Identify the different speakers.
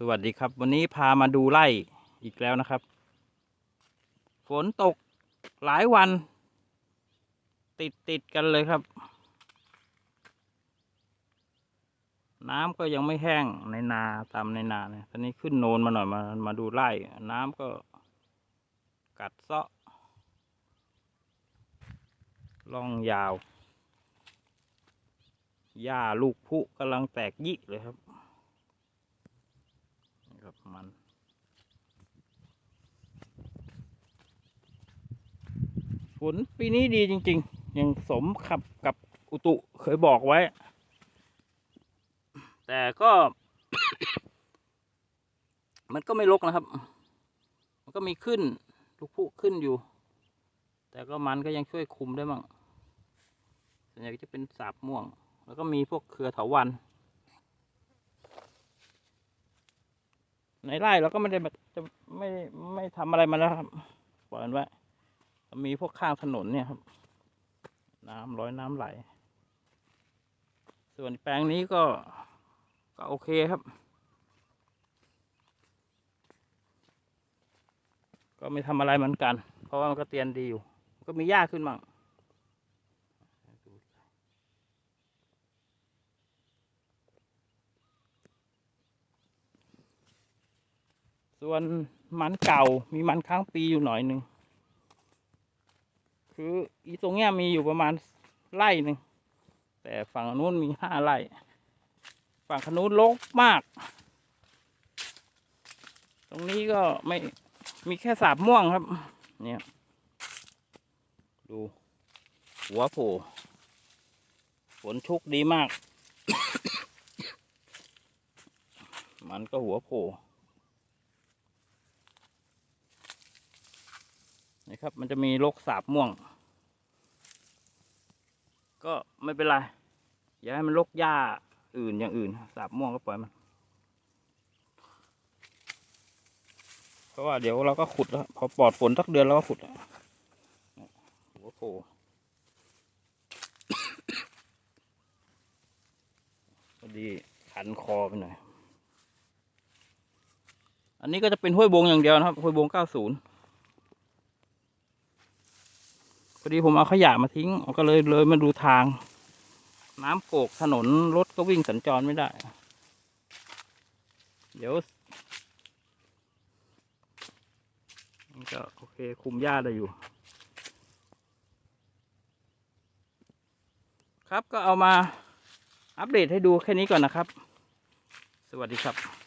Speaker 1: สวัสดีครับ วันนี้พามาดูไร่อีกแล้วนะครับ ฝนตกหลายวัน ติดติดกันเลยครับ น้ำก็ยังไม่แห้งในนาตามในนาเนี่ยตอนนี้ขึ้นโนนมาหน่อยมามาดูไร่น้ำก็กัดเซาะล่องยาวหญ้าลูกพุกำลังแตกยิเลยครับ ครับมันฝนปีนี้ดีจริง ๆ ยังสมขับกับอุตุเคยบอกไว้ แต่ก็ มันก็ไม่ลกนะครับ มันก็มีขึ้น ลูกพุขึ้นอยู่ แต่ก็มันก็ยังช่วยคุมได้มั่งส่วนใหญ่ก็จะเป็นสาบม่วง แล้วก็มีพวกเครือเถาวัน ในไร่เราก็ไม่ได้จะไม่ไม่ทำอะไรมันแล้วครับปล่อยมันไว้มีพวกข้างถนนเนี่ยครับ น้ำร้อยน้ำไหล ส่วนแปลงนี้ก็ก็โอเคครับ ก็ไม่ทำอะไรเหมือนกัน เพราะว่ามันก็เตียนดีอยู่ ก็มีหญ้าขึ้นมั่ง ส่วนมันเก่ามีมันค้างปีอยู่หน่อยหนึ่งคืออีตรงเนี้ยมีอยู่ประมาณไร่หนึ่งแต่ฝั่งนู้นมีห้าไร่ฝั่งขนู้นรกมาก ตรงนี้ก็ไม่มีแค่สาบม่วงครับ เนี่ย ดู หัวโผล่ฝนชุกดีมาก มันก็หัวโผล่ นะครับ มันจะมีโรกสาบม่วง ก็ไม่เป็นไรอย่าให้มันโรกหญ้าอื่นอย่างอื่น สาบม่วงก็ปล่อยมัน เพราะว่าเดี๋ยวเราก็ขุดแล้วพอปลอดฝนสักเดือนเราก็ขุดแล้วหัวโผล่พอดีขันคอไปหน่อย อันนี้ก็จะเป็นห้วยบงอย่างเดียวนะครับ ห้วยบง90พ อดีผมเอาขยะมาทิ้งก็เลยเลยมาดูทาง น้ำโกกถนนรถก็วิ่งสัญจรไม่ได้ เดี๋ยวมันก็โอเคคุมหญ้าได้อยู่ ครับก็เอามาอัปเดตให้ดูแค่นี้ก่อนนะครับ สวัสดีครับ